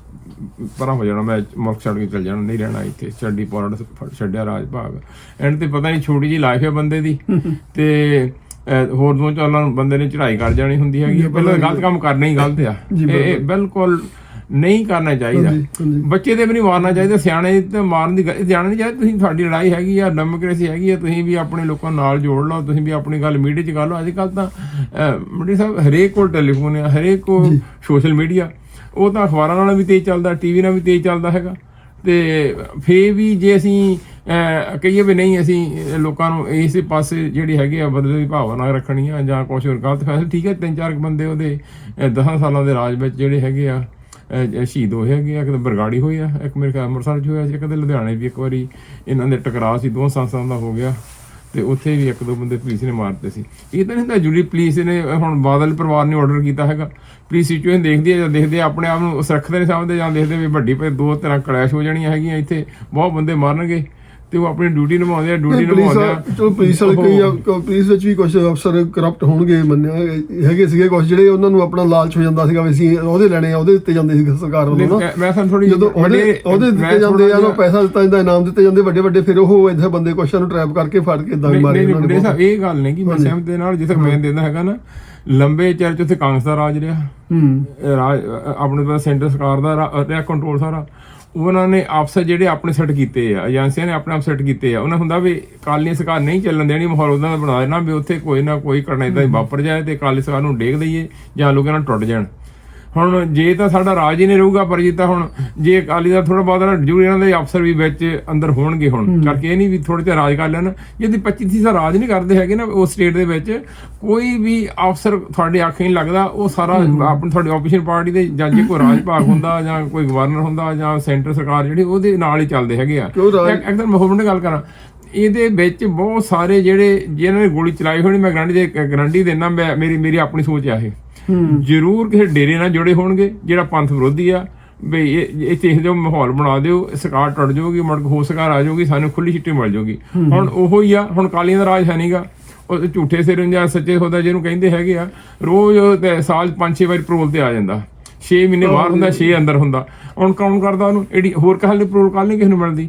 ਪਰਾਂ ਹੋ ਜਾਣਾ ਮੈਂ ਮੁਲਕ ਛੱਡ ਕੇ ਚਲ ਜਾਣਾ ਨਹੀਂ ਰਹਿਣਾ ਇੱਥੇ। ਛੱਡੀ ਪੌਰਡ ਛੱਡਿਆ ਰਾਜ ਭਾਗ ਐਂਡ ਤੇ ਪਤਾ ਨਹੀਂ ਛੋਟੀ ਜੀ ਲਾਈਫ ਹੈ ਬੰਦੇ ਦੀ। ਤੇ ਹੋਰ ਦੋ ਚਾਲਾਂ ਬੰਦੇ ਨੇ ਚੜ੍ਹਾਈ ਕਰ ਜਾਣੀ ਹੁੰਦੀ ਹੈਗੀ। ਪਹਿਲਾਂ ਗਲਤ ਕੰਮ ਕਰਨਾ ਹੀ ਗਲਤ ਆ। ਇਹ ਬਿਲਕੁਲ ਨਹੀਂ ਕਰਨਾ ਚਾਹੀਦਾ। ਬੱਚੇ ਤੇ ਵੀ ਨਹੀਂ ਮਾਰਨਾ ਚਾਹੀਦਾ। ਸਿਆਣੇ ਤੇ ਮਾਰਨ ਦੀ ਗੱਲ ਸਿਆਣੇ ਨਹੀਂ ਚਾਹੀਦਾ। ਤੁਸੀਂ ਤੁਹਾਡੀ ਲੜਾਈ ਹੈਗੀ ਆ ਡੈਮੋਕ੍ਰੇਸੀ ਹੈਗੀ ਆ ਤੁਸੀਂ ਵੀ ਆਪਣੇ ਲੋਕਾਂ ਨਾਲ ਜੋੜ ਲਓ ਤੁਸੀਂ ਵੀ ਆਪਣੀ ਗੱਲ ਮੀਡੀਆ 'ਚ ਕਰ ਲਓ। ਅੱਜ ਕੱਲ ਤਾਂ ਮੀਡੀਆ ਸਾਹਿਬ ਹਰੇਕ ਕੋਲ ਟੈਲੀਫੋਨ ਆ ਹਰੇਕ ਕੋਲ ਸੋਸ਼ਲ ਮੀਡੀਆ। ਉਹ ਤਾਂ ਅਖਬਾਰਾਂ ਨਾਲ ਵੀ ਤੇਜ਼ ਚੱਲਦਾ ਟੀਵੀ ਨਾਲ ਵੀ ਤੇਜ਼ ਚੱਲਦਾ ਹੈਗਾ। ਤੇ ਫੇਰ ਵੀ ਜੇ ਅਸੀਂ ਕਹੀਏ ਵੀ ਨਹੀਂ ਅਸੀਂ ਲੋਕਾਂ ਨੂੰ ਇਸੇ ਪਾਸੇ ਜਿਹੜੀ ਹੈਗੀ ਆ ਬਦਲੇ ਦੀ ਭਾਵਨਾ ਰੱਖਣੀ ਆ ਜਾਂ ਕੁਝ ਹੋਰ ਗਲਤ ਫੈਸਲੇ ਠੀਕ ਹੈ ਤਿੰਨ ਚਾਰ ਬੰਦੇ ਉਹਦੇ 10 ਸਾਲਾਂ ਦੇ ਰਾਜ ਵਿੱਚ ਜਿਹੜੇ ਹੈਗੇ ਆ ਸ਼ਹੀਦ ਹੋਏ ਹੈਗੇ ਆ, ਇੱਕ ਤਾਂ ਬਰਗਾੜੀ ਹੋਈ ਆ, ਇੱਕ ਮੇਰੇ ਖਿਆਲ ਅੰਮ੍ਰਿਤਸਰ 'ਚ ਹੋਇਆ ਸੀ, ਇੱਕ ਤੇ ਲੁਧਿਆਣੇ ਵੀ ਇੱਕ ਵਾਰੀ ਇਹਨਾਂ ਦੇ ਟਕਰਾਅ ਸੀ ਦੋ ਸੰਸਥਾਂ ਦਾ ਹੋ ਗਿਆ, ਤੇ ਉੱਥੇ ਵੀ ਇੱਕ ਦੋ ਬੰਦੇ ਪੁਲਿਸ ਨੇ ਮਾਰਤੇ ਸੀ। ਇਹ ਤਾਂ ਨਹੀਂ ਹੁੰਦਾ ਜੁੜੀ ਪੁਲਿਸ ਨੇ ਹੁਣ ਬਾਦਲ ਪਰਿਵਾਰ ਨੇ ਆਰਡਰ ਕੀਤਾ ਹੈਗਾ, ਪੁਲਿਸ ਸਿਚੁਏਸ਼ਨ ਦੇਖਦੀ ਹੈ ਜਾਂ ਦੇਖਦੇ ਆ, ਆਪਣੇ ਆਪ ਨੂੰ ਸੁਰੱਖਿਅਤ ਨਹੀਂ ਸਮਝਦੇ ਜਾਂ ਦੇਖਦੇ ਵੀ ਵੱਡੀ ਪੇ ਦੋ ਤਰ੍ਹਾਂ ਕਲੈਸ਼ ਹੋ ਜਾਣੀਆਂ ਹੈਗੀਆਂ ਇੱਥੇ, ਬਹੁਤ ਬੰਦੇ ਮਾਰਨਗੇ। ਤੇ ਉਹ ਆਪਣੀ ਡਿਊਟੀ ਨਿਭਾਉਂਦੇ ਆ ਡਿਊਟੀ
ਪੁਲਿਸ
ਨਿਭਾਉਂਦੇ ਆ।
ਚਲੋ ਪੁਲਿਸ ਵਾਲੇ ਕਈ ਆ- ਕ- ਪੁਲਿਸ ਵਿੱਚ ਵੀ ਕੁਝ ਅਫਸਰ ਕਰਪਟ ਹੋਣਗੇ ਮੰਨਿਆ ਹੈਗਾ- ਸੀਗੇ ਕੁਝ ਜਿਹੜੇ ਉਹਨਾਂ ਨੂੰ ਆਪਣਾ ਲਾਲਚ ਹੋ ਜਾਂਦਾ ਸੀਗਾ ਵੀ ਅਸੀਂ ਉਹਦੇ ਲੈਣੇ ਆ ਉਹਦੇ ਦਿੱਤੇ ਜਾਂਦੇ ਸੀ ਸਰਕਾਰ ਵੱਲੋਂ ਨਾ।
ਮੈਂ- ਮੈਂ ਤੁਹਾਨੂੰ ਥੋੜੀ
ਜਦੋਂ ਉਹਦੇ ਉਹਦੇ ਦਿੱਤੇ ਜਾਂਦੇ ਆ ਉਹਨੂੰ ਪੈਸਾ ਦਿੱਤਾ ਜਾਂਦਾ ਇਨਾਮ ਦਿੱਤੇ ਜਾਂਦੇ ਵੱਡੇ ਵੱਡੇ ਫਿਰ ਉਹ ਇੱਥੇ ਬੰਦੇ ਕੁਛ ਨੂੰ ਟਰੈਪ ਕਰਕੇ ਫੜ ਕੇ ਦਾਈ ਮਾਰੇ ਉਹਨਾਂ
ਨਹੀਂ
ਨੇ
ਸਾਹਿਬ ਇਹ ਗੱਲ ਨਹੀਂ ਕਿ ਮੈਂ ਸਹਿਮਤ ਦੇ ਨਾਲ ਜਿੱਥੇ ਮੈਂ ਦਿੰਦਾ ਹੈਗਾ ਨਾ ਲੰਬੇ ਚਿਰ ਚ ਉੱਥੇ ਕਾਂਗਰਸ ਦਾ ਰਾਜ ਰਿਹਾ।
ਹੂੰ।
ਇਹ ਰਾਜ ਅ- ਆਪਣੇ ਪਾਸ ਸੈਂਟਰ ਸਰਕਾਰ ਦਾ ਰਾ- ਰਿਹਾ ਕੰਟਰੋਲ ਸਾਰਾ। ਉਹਨਾਂ ਨੇ ਅਫਸਰ ਜਿਹੜੇ ਆਪਣੇ ਸੈੱਟ ਕੀਤੇ ਆ ਏਜੰਸੀਆਂ ਨੇ ਆਪਣੇ ਆਪ ਸੈੱਟ ਕੀਤੇ ਆ ਉਹਨਾਂ ਹੁੰਦਾ ਵੀ ਕਾਲੀ ਸਰਕਾਰ ਨਹੀਂ ਚੱਲਣ ਦੇਣੀ ਮਾਹੌਲ ਉਹਨਾਂ ਦਾ ਬਣਾ ਦੇਣਾ ਵੀ ਉੱਥੇ ਕੋਈ ਨਾ ਕੋਈ ਘਟਨਾ ਇਦਾਂ ਹੀ ਵਾਪਰ ਜਾਏ ਤੇ ਕਾਲੀ ਸਰਕਾਰ ਨੂੰ ਡੇਗ ਦਈਏ ਜਾਂ ਲੋਕਾਂ ਨਾਲ ਟੁੱਟ ਜਾਣ। ਹੁਣ ਜੇ ਤਾਂ ਸਾਡਾ ਰਾਜ ਹੀ ਨਹੀਂ ਰਹੂਗਾ ਪਰ ਜੇ ਤਾਂ ਹੁਣ ਜੇ ਅਕਾਲੀ ਦਾ ਥੋੜਾ ਬਹੁਤ ਜ਼ਰੂਰ ਇਹਨਾਂ ਦੇ ਅਫਸਰ ਵੀ ਵਿੱਚ ਅੰਦਰ ਹੋਣਗੇ ਹੁਣ। ਕਰਕੇ ਇਹ ਨਹੀਂ ਵੀ ਥੋੜੇ ਜਿਹਾ ਰਾਜ ਕਰ ਲੈਣ। ਜੇ ਤੁਸੀਂ 25 30 ਸਾਲ ਰਾਜ ਨਹੀਂ ਕਰਦੇ ਹੈਗੇ ਨਾ ਉਸ ਸਟੇਟ ਦੇ ਵਿੱਚ ਕੋਈ ਵੀ ਅਫਸਰ ਤੁਹਾਡੇ ਅੱਖ ਨਹੀਂ ਲੱਗਦਾ ਉਹ ਸਾਰਾ ਆਪਣੀ ਤੁਹਾਡੀ ਆਪੋਜੀਸ਼ਨ ਪਾਰਟੀ ਦੇ ਜਾਂ ਜੇ ਕੋਈ ਰਾਜ ਭਾਗ ਹੁੰਦਾ ਜਾਂ ਕੋਈ ਗਵਰਨਰ ਹੁੰਦਾ ਜਾਂ ਸੈਂਟਰ ਸਰਕਾਰ ਜਿਹੜੀ ਉਹਦੇ ਨਾਲ ਹੀ ਚੱਲਦੇ ਹੈਗੇ ਆ। ਇੱਕਦਮ ਮੈਂ ਗੱਲ ਕਰਾਂ। ਇਹਦੇ ਵਿੱਚ ਬਹੁਤ ਸਾਰੇ ਜਿਹੜੇ ਜਿਨ੍ਹਾਂ ਨੇ ਗੋਲੀ ਚਲਾਈ ਹੋਣੀ ਮੈਂ ਗਰੰਟੀ ਦੇ ਗਰੰਟੀ ਦੇਣਾ ਮੇਰੀ ਮੇਰੀ ਆਪਣੀ ਸੋਚ ਆ ਇਹ। ਜ਼ਰੂਰ ਕਿਸੇ ਡੇਰੇ ਨਾਲ ਜੁੜੇ ਹੋਣਗੇ, ਜਿਹੜਾ ਪੰਥ ਵਿਰੋਧੀ ਆ। ਬਈ ਇਹ ਇੱਥੇ ਇਹੋ ਜਿਹਾ ਮਾਹੌਲ ਬਣਾ ਦਿਓ ਸਰਕਾਰ ਟੁੱਟ ਜਾਊਗੀ, ਮੁੜ ਹੋ ਸਰਕਾਰ ਆ ਜਾਊਗੀ, ਸਾਨੂੰ ਖੁੱਲੀ ਛਿੱਟੀ ਮਿਲ ਜਾਊਗੀ। ਹੁਣ ਉਹੋ ਹੀ ਆ, ਹੁਣ ਕਾਲੀਆਂ ਦਾ ਰਾਜ ਹੈ ਨਹੀਂਗਾ ਉਹ ਝੂਠੇ ਸਿਰ ਜਾਂ ਸੱਚੇ ਸੌਦਾ ਜਿਹਨੂੰ ਕਹਿੰਦੇ ਹੈਗੇ ਆ, ਰੋਜ਼ ਸਾਲ 5-6 ਵਾਰੀ ਪੈਰੋਲ ਤੇ ਆ ਜਾਂਦਾ। 6 ਮਹੀਨੇ ਬਾਹਰ ਹੁੰਦਾ 6 ਅੰਦਰ ਹੁੰਦਾ। ਹੁਣ ਕੌਣ ਕਰਦਾ ਉਹਨੂੰ? ਇਹਦੀ ਹੋਰ ਕਾਹਲ ਦੀ ਪੈਰੋਲ ਕਾਲ ਨਹੀਂ ਕਿਸੇ ਨੂੰ ਮਿਲਦੀ।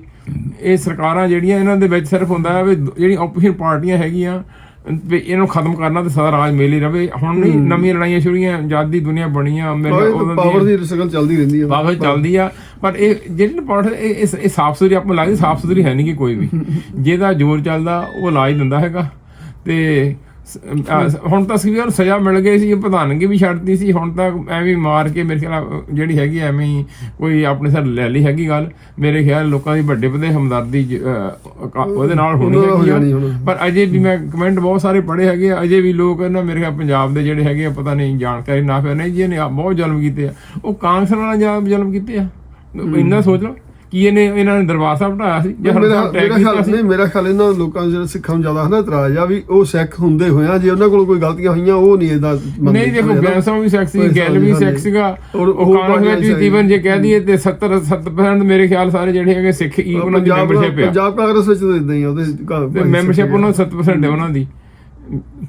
ਇਹ ਸਰਕਾਰਾਂ ਜਿਹੜੀਆਂ ਇਹਨਾਂ ਦੇ ਵਿੱਚ ਸਿਰਫ ਹੁੰਦਾ ਹੈ ਵੀ ਜਿਹੜੀ ਆਪੋਜੀਸ਼ਨ ਪਾਰਟੀਆਂ ਹੈਗੀਆਂ ਵੀ ਇਹਨੂੰ ਖਤਮ ਕਰਨਾ ਤੇ ਸਾਰਾ ਰਾਜ ਮੇਲ ਹੀ ਰਵੇ। ਹੁਣ ਨਹੀਂ ਨਵੀਆਂ ਲੜਾਈਆਂ ਸ਼ੁਰੀਆਂ ਆਜ਼ਾਦੀ ਦੁਨੀਆ ਬਣੀਆਂ ਮੇਰੇ
ਪਾਵਰ ਦੀ ਸਰਕਲ ਚੱਲਦੀ ਰਹਿੰਦੀ ਹੈ
ਬਾਬਾ ਚੱਲਦੀ ਆ। ਪਰ ਇਹ ਜਿਹੜੀ ਪਾਰਟ ਇਹ ਇਹ- ਸਾਫ਼ ਸੁਥਰੀ ਆਪਾਂ ਲੱਗਦੀ ਸਾਫ਼ ਸੁਥਰੀ ਹੈ ਨਹੀਂ ਕਿ ਕੋਈ ਵੀ। ਜਿਹਦਾ ਜ਼ੋਰ ਚੱਲਦਾ ਉਹ ਇਲਾਜ ਦਿੰਦਾ ਹੈਗਾ। ਤੇ ਅਹ ਹੁਣ ਤਾਂ ਸਿਵਰ ਸਜ਼ਾ ਮਿਲ ਗਈ ਸੀ ਪ੍ਰਧਾਨਗੀ ਵੀ ਛੱਡਤੀ ਸੀ ਹੁਣ ਤਾਂ ਐਵੇਂ ਮਾਰ ਕੇ ਮੇਰੇ ਖਿਆਲ ਜਿਹੜੀ ਹੈਗੀ ਐਵੇਂ ਹੀ ਕੋਈ ਆਪਣੇ ਸਰ ਲੈ ਲਈ ਹੈਗੀ ਗੱਲ। ਮੇਰੇ ਖਿਆਲ ਲੋਕਾਂ ਦੀ ਵੱਡੇ ਵੱਡੇ ਹਮਦਰਦੀ ਜ- ਅਹ, ਕ- ਉਹਦੇ ਨਾਲ ਹੋਣੀ
ਨਾਲ ਹੋ
ਹੈਗੀ
ਜਾਣੀ
ਆ।
ਹੁਣ।
ਪਰ ਅਜੇ ਵੀ ਮੈਂ ਕਮੈਂਟ ਬਹੁਤ ਸਾਰੇ ਪੜ੍ਹੇ ਹੈਗੇ ਆ ਅਜੇ ਵੀ ਲੋਕ ਨਾ ਮੇਰੇ ਖਿਆਲ ਪੰਜਾਬ ਦੇ ਜਿਹੜੇ ਹੈਗੇ ਆ ਪਤਾ ਨਹੀਂ ਜਾਣਕਾਰੀ ਨਾ ਫਿਰ ਨਹੀਂ ਜੀ ਇਹਨੇ ਬਹੁਤ ਜ਼ੁਲਮ ਕੀਤੇ ਆ। ਉਹ ਕਾਂਗਰਸ ਨਾਲ ਜਾਂ ਜ਼ੁਲਮ ਕੀਤੇ ਆ। ਇੰਨਾ ਸੋਚ ਲਓ। ਕੀ ਇਹਨੇ ਇਹਨਾਂ ਨੇ ਦਰਬਾਰ ਸਾਹਿਬ ਢਾਇਆ ਸੀ? ਜਾਂ
ਮੇਰਾ ਮੇਰਾ ਖਿਆਲ ਨਹੀਂ ਮੇਰਾ ਖਿਆਲ ਇਹਨਾਂ ਲੋਕਾਂ ਨੂੰ ਜਿਹੜਾ ਸਿੱਖਾਂ ਨੂੰ ਜ਼ਿਆਦਾ ਹਨਾ ਇਤਰਾਜ਼ ਆ ਵੀ ਉਹ ਸਿੱਖ ਹੁੰਦੇ ਹੋਇਆ ਜੇ ਉਹਨਾਂ ਕੋਲ ਕੋਈ ਗਲਤੀਆਂ ਹੋਈਆਂ ਉਹ ਨਹੀਂ ਇਹਦਾ
ਨਹੀਂ ਦੇਖੋ ਬੈਂਸਾ ਵੀ ਸੈਕਸੀ
ਬੈਂਸਾ
ਗੈਲ ਵੀ ਸੈਕਸ ਸੀਗਾ।
ਔਰ
ਉਹ
ਉਹ
ਕਾਂਗਰਸ ਵਿੱਚ ਵੀ ਤੀਵਨ ਜੇ ਕਹਿ ਦਈਏ ਤੇ 70 70% ਮੇਰੇ ਖਿਆਲ ਸਾਰੇ ਜਿਹੜੇ ਹੈਗੇ ਸਿੱਖ ਹੀ ਉਹਨਾਂ ਦੀ
ਪੰਜਾਬ
ਮੈਂਬਰਸ਼ਿਪ ਆ।
ਪੰਜਾਬ ਕਾਂਗਰਸ ਵਿੱਚ ਤਾਂ ਇਦਾਂ ਹੀ ਆ ਉਹਦੇ
ਤੇ ਮੈਂਬਰਸ਼ਿਪ ਉਹਨਾਂ ਦੀ 7% ਹੈ ਉਹਨਾਂ ਦੀ।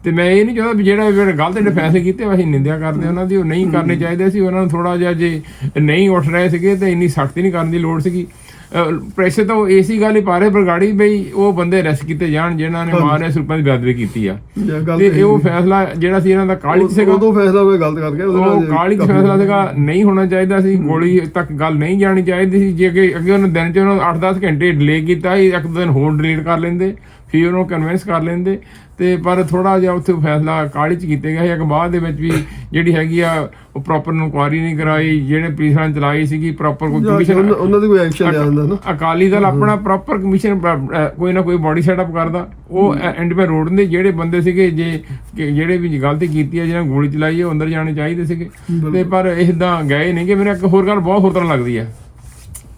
ਤੇ ਮੈਂ ਇਹ ਨਹੀਂ ਚਾਹੁੰਦਾ ਵੀ ਜਿਹੜਾ ਜਿਹੜਾ ਗਲਤ ਜਿਹੜੇ ਫੈਸਲੇ ਕੀਤੇ ਅਸੀਂ ਨਿੰਦਿਆ ਕਰਦੇ ਉਹਨਾਂ ਦੀ ਉਹ ਨਹੀਂ ਕਰਨੇ ਚਾਹੀਦੇ ਸੀ। ਉਹਨਾਂ ਨੂੰ ਥੋੜਾ ਜਿਹਾ ਜੇ ਨਹੀਂ ਉੱਠ ਰਹੇ ਸੀਗੇ ਤੇ ਇੰਨੀ ਸਖਤੀ ਨਹੀਂ ਕਰਨ ਦੀ ਲੋੜ ਸੀਗੀ। ਪ੍ਰੈਸ਼ਰ ਤਾਂ ਉਹ ਏਸੀ ਗੱਲ ਹੀ ਪਾ ਰਹੇ ਬਰਗਾੜੀ ਬਈ ਉਹ ਬੰਦੇ ਰੈਸ ਕੀਤੇ ਜਾਣ ਜਿਨ੍ਹਾਂ ਨੇ ਮਾਰੇ ਸਰਪੰਚ ਦੀ ਬੇਅਦਬੀ ਕੀਤੀ ਆ। ਤੇ ਇਹ ਉਹ ਫੈਸਲਾ ਜਿਹੜਾ ਸੀ ਇਹਨਾਂ ਦਾ ਕਾਲੀ ਸੀਗਾ।
ਉਦੋਂ ਫੈਸਲਾ ਹੋਇਆ ਗਲਤ ਕਰਕੇ
ਉਹ ਕਾਲੀ ਫੈਸਲਾ ਸੀਗਾ ਨਹੀਂ ਹੋਣਾ ਚਾਹੀਦਾ ਸੀ। ਗੋਲੀ ਤੱਕ ਗੱਲ ਨਹੀਂ ਜਾਣੀ ਚਾਹੀਦੀ ਸੀ। ਜੇ ਅੱਗੇ ਅੱਗੇ ਉਹਨਾਂ ਦਿਨ ਚ ਉਹਨਾਂ 8-10 ਘੰਟੇ ਡਿਲੇ ਕੀਤਾ ਇੱਕ ਦਿਨ ਹੋਰ ਡਿਲੀਟ ਕਰ ਲੈਂਦੇ। ਫਿਰ ਉਹਨੂੰ ਕਨਵਿੰਸ ਕਰ ਲੈਂਦੇ। ਤੇ ਪਰ ਥੋੜਾ ਜਿਹਾ ਉੱਥੇ ਫੈਸਲਾ ਕਾਲੀ ਚ ਕੀਤੇ ਗਿਆ ਸੀ। ਇੱਕ ਬਾਅਦ ਦੇ ਵਿੱਚ ਵੀ ਜਿਹੜੀ ਹੈਗੀ ਆ ਉਹ ਪ੍ਰੋਪਰ ਇਨਕੁਆਰੀ ਨਹੀਂ ਕਰਾਈ। ਜਿਹੜੇ ਪੁਲਿਸਾਂ ਚਲਾਈ ਸੀਗੀ ਪ੍ਰੋਪਰ ਕੋਈ ਕਮਿਸ਼ਨ
ਉਹਨਾਂ ਦੀ ਕੋਈ ਐਕਸ਼ਨ ਲਿਆ ਹੁੰਦਾ ਨਾ।
ਅਕਾਲੀ ਦਲ ਆਪਣਾ ਪ੍ਰੋਪਰ ਕਮਿਸ਼ਨ ਕੋਈ ਨਾ ਕੋਈ ਬਾਡੀ ਸੈਟਅਪ ਕਰਦਾ। ਉਹ ਐਂਡ ਪੇ ਰੋਡ ਦੇ ਜਿਹੜੇ ਬੰਦੇ ਸੀਗੇ ਜੇ ਜਿਹੜੇ ਵੀ ਗਲਤੀ ਕੀਤੀ ਹੈ ਜਿਹਨਾਂ ਗੋਲੀ ਚਲਾਈ ਹੈ ਉਹ ਅੰਦਰ ਜਾਣੇ ਚਾਹੀਦੇ ਸੀਗੇ। ਤੇ ਪਰ ਇਦਾਂ ਗਏ ਨਹੀਂ ਕਿ ਮੇਰੇ ਇੱਕ ਹੋਰ ਗੱਲ ਬਹੁਤ ਹੋਰ ਤਰ੍ਹਾਂ ਲੱਗਦੀ ਹੈ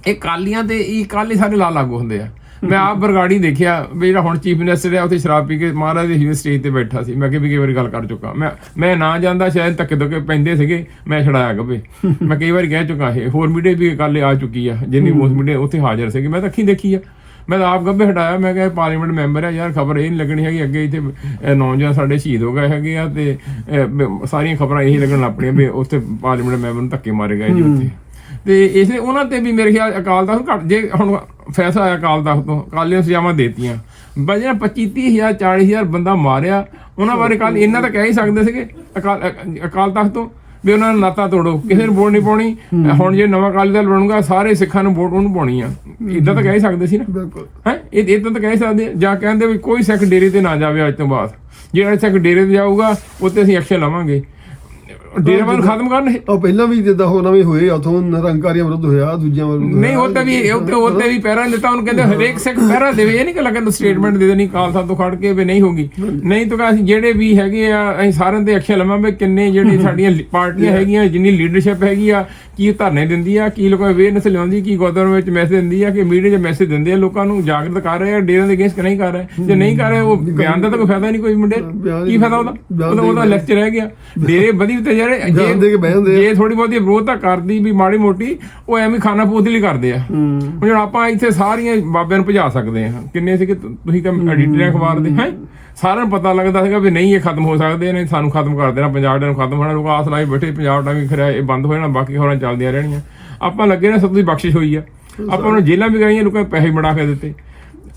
ਇਹ ਕਾਲੀਆਂ ਤੇ ਇਹ ਕਾਲੀ ਸਾਰੇ ਲਾ ਲਾਗੂ ਹੁੰਦੇ ਆ। ਮੈਂ ਆਪ ਬਰਗਾੜੀ ਦੇਖਿਆ ਵੀ ਜਿਹੜਾ ਹੁਣ ਚੀਫ ਮਿਨਿਸਟਰ ਹੈ ਉੱਥੇ ਸ਼ਰਾਬ ਪੀ ਕੇ ਮਹਾਰਾਜ ਦੇ ਹਿਵੇਂ ਸਟੇਜ ਤੇ ਬੈਠਾ ਸੀ। ਮੈਂ ਕਿ ਵੀ ਕਈ ਵਾਰੀ ਗੱਲ ਕਰ ਚੁੱਕਾ। ਮੈਂ ਮੈਂ ਨਾ ਜਾਂਦਾ ਸ਼ਾਇਦ ਧੱਕੇ ਧੱਕੇ ਪੈਂਦੇ ਸੀਗੇ ਮੈਂ ਛੜਾਇਆ ਗੱਬੇ। ਮੈਂ ਕਈ ਵਾਰੀ ਕਹਿ ਚੁੱਕਾ ਇਹ। ਹੋਰ ਮੀਡੀਆ ਵੀ ਗੱਲ ਆ ਚੁੱਕੀ ਆ ਜਿੰਨੀ ਮੋਸ ਮੀਡੀਆ ਉੱਥੇ ਹਾਜ਼ਰ ਸੀਗੇ। ਮੈਂ ਤਾਂ ਅੱਖੀਂ ਦੇਖੀ ਆ। ਮੈਂ ਤਾਂ ਆਪ ਗੱਬੇ ਹਟਾਇਆ। ਮੈਂ ਕਿਹਾ ਪਾਰਲੀਮੈਂਟ ਮੈਂਬਰ ਆ ਯਾਰ ਖਬਰ ਇਹ ਨਹੀਂ ਲੱਗਣੀ ਹੈਗੀ। ਅੱਗੇ ਇੱਥੇ ਨੌਜਵਾਨ ਸਾਡੇ ਸ਼ਹੀਦ ਹੋ ਗਏ ਹੈਗੇ ਆ ਤੇ ਸਾਰੀਆਂ ਖਬਰਾਂ ਇਹੀ ਲੱਗਣ ਲੱਪਣੀਆਂ ਵੀ ਉੱਥੇ ਪਾਰਲੀਮੈਂਟ ਮੈਂਬਰ ਨੂੰ ਧੱਕੇ ਮਾਰੇ ਗਏ ਜੀ ਉੱਥੇ। ਤੇ ਇਸ ਲਈ ਉਹਨਾਂ ਤੇ ਵੀ ਮੇਰੇ ਖਿਆਲ ਅਕਾਲ ਤਖਤ ਘੱਟ ਜੇ ਹੁਣ ਫੈਸਲਾ ਆਇਆ ਅਕਾਲ ਤਖਤ ਤੋਂ ਅਕਾਲੀਆਂ ਸਜ਼ਾਵਾਂ ਦੇਤੀਆਂ। ਬਜਾ 25 30000 40000 ਬੰਦਾ ਮਾਰਿਆ। ਉਹਨਾਂ ਬਾਰੇ ਕੱਲ ਇਹਨਾਂ ਤਾਂ ਕਹਿ ਹੀ ਸਕਦੇ ਸੀਗੇ ਅਕਾਲ ਅਕਾਲ ਤਖਤ ਤੋਂ ਵੀ ਉਹਨਾਂ ਨੂੰ ਨਾਤਾ ਤੋੜੋ। ਕਿਸੇ ਨੂੰ ਵੋਟ ਨਹੀਂ ਪਾਉਣੀ। ਹੁਣ ਜੇ ਨਵਾਂ ਅਕਾਲੀ ਦਲ ਬਣੂਗਾ ਸਾਰੇ ਸਿੱਖਾਂ ਨੂੰ ਵੋਟ ਉਹਨੂੰ ਪਾਉਣੀ ਆ। ਇਦਾਂ ਤਾਂ ਕਹਿ ਹੀ ਸਕਦੇ ਸੀ ਨਾ।
ਬਿਲਕੁਲ।
ਹੈ? ਇਹ ਇਦਾਂ ਤਾਂ ਕਹਿ ਸਕਦੇ ਆ। ਜਾਂ ਕਹਿੰਦੇ ਵੀ ਕੋਈ ਸਿੱਖ ਡੇਰੇ ਤੇ ਨਾ ਜਾਵੇ ਅੱਜ ਤੋਂ ਬਾਅਦ। ਜਿਹੜਾ ਸਿੱਖ ਡੇਰੇ ਤੇ ਜਾਊਗਾ ਉੱਤੇ ਅਸੀਂ ਐਕਸ਼ਨ ਲਵਾਂਗੇ। ਡੇਰੇ ਵਾਲ ਖਤਮ ਕਰਨ ਇਹ
ਉਹ ਪਹਿਲਾਂ ਵੀ ਜਿੱਦਾਂ ਹੋ ਨਵੇਂ ਹੋਏ ਉਥੋਂ ਨਿਰੰਕਾਰੀਆਂ ਵਿਰੁੱਧ ਹੋਇਆ ਦੂਜਿਆਂ ਵਿਰੁੱਧ
ਨਹੀਂ ਉਹ ਤਾਂ ਵੀ ਉੱਤੇ ਉੱਤੇ ਵੀ ਪਹਿਰਾ ਦਿੱਤਾ ਉਹਨੂੰ ਕਹਿੰਦੇ ਹਰੇਕ ਸਿੱਖ ਪਹਿਰਾ ਦੇਵੇ। ਇਹ ਨਹੀਂ ਕਿ ਲੱਗਣ ਸਟੇਟਮੈਂਟ ਦੇ ਦੇਣੀ ਖਾਲਸਾ ਤੋਂ ਖੜ ਕੇ ਵੀ ਨਹੀਂ ਹੋਗੀ ਨਹੀਂ ਤਾਂ ਅਸੀਂ ਜਿਹੜੇ ਵੀ ਹੈਗੇ ਆ ਅਸੀਂ ਸਾਰਿਆਂ ਤੇ ਐਕਸ਼ਨ ਲਵਾਂਗੇ ਕਿੰਨੇ ਜਿਹੜੇ ਸਾਡੀਆਂ ਲੀ- ਪਾਰਟੀਆਂ ਹੈਗੀਆਂ ਜਿੰਨੀ ਲੀਡਰਸ਼ਿਪ ਹੈਗੀ ਆ ਕੀ ਧਰਨੇ ਦਿੰਦੀ ਆ ਕੀ ਲੋਕਾਂ ਅਵੇਅਰਨੈਸ ਲਿਆਉਂਦੀ ਕੀ ਗੁਰਦੁਆਰੇ ਵਿੱਚ ਮੈਸੇਜ ਦਿੰਦੀ ਆ ਕਿ ਮੀਡੀਆ 'ਚ ਮੈਸੇਜ ਦਿੰਦੇ ਆ ਲੋਕਾਂ ਨੂੰ ਜਾਗਰਤ ਕਰ ਰਹੇ ਆ ਡੇਰਾਂ ਦੇ ਅਗੇਂਸਟ ਨਹੀਂ ਕਰ ਰਹੇ। ਜੇ ਨਹੀਂ ਕਰ ਰਹੇ ਉਹ ਬਿਆਨ ਦਾ ਤਾਂ ਕੋਈ ਫਾਇਦਾ ਨਹੀਂ ਕੋਈ ਮੁੰਡੇ।
ਬਿਆਨ
ਕੀ ਫਾਇਦਾ ਉਹਦਾ?
ਬਿਆਨ
ਉਹਦਾ ਉਹਦਾ ਲੈਕਚਰ ਰਹਿ ਗਿਆ। ਡੇਰੇ ਵਧੀ ਤੇ ਯਾਰ
ਕੇ ਬਹਿ ਜਾਂਦੇ।
ਜੇ ਥੋੜੀ ਬਹੁਤੀ ਵਿਰੋਧਤਾ ਕਰਦੀ ਵੀ ਮਾੜੀ ਮੋਟੀ ਉਹ ਐਵੇਂ ਖਾਣਾ ਪੂਤ ਲਈ ਕਰਦੇ ਆ। ਹੁਣ ਆਪਾਂ ਇੱਥੇ ਸਾਰੀਆਂ ਬਾਬਿਆਂ ਨੂੰ ਭਜਾ ਸਕਦੇ ਆ ਕਿੰਨੇ ਸੀਗੇ ਤੁ- ਤੁਸੀਂ ਤਾਂ ਐਡੀਟਰ ਅਖਬਾਰ ਦੇ ਹੈ? ਸਾਰਿਆਂ ਨੂੰ ਪਤਾ ਲੱਗਦਾ ਸੀਗਾ ਵੀ ਨਹੀਂ ਇਹ ਖਤਮ ਹੋ ਸਕਦੇ ਨੇ ਸਾਨੂੰ ਖਤਮ ਕਰ ਦੇਣਾ ਪੰਜਾਬ ਨੂੰ ਖਤਮ ਹੋਣਾ ਲੋਕ ਆਸ ਲਾਈ ਬੈਠੇ ਪੰਜਾਬ ਦਾ ਵੀ ਖਰਿਆ ਇਹ ਬੰਦ ਹੋ ਜਾਣਾ ਬਾਕੀ ਖਬਰਾਂ ਚੱਲਦੀਆਂ ਰਹਿਣੀਆਂ। ਆਪਾਂ ਲੱਗੇ ਨਾ ਸਭ ਦੀ ਬਖਸ਼ਿਸ਼ ਹੋਈ ਆ। ਆਪਾਂ ਨੂੰ ਜੇਲ੍ਹਾਂ ਵੀ ਗਈਆਂ ਲੋਕਾਂ ਨੇ ਪੈਸੇ ਬਣਾ ਕੇ ਦਿੱਤੇ।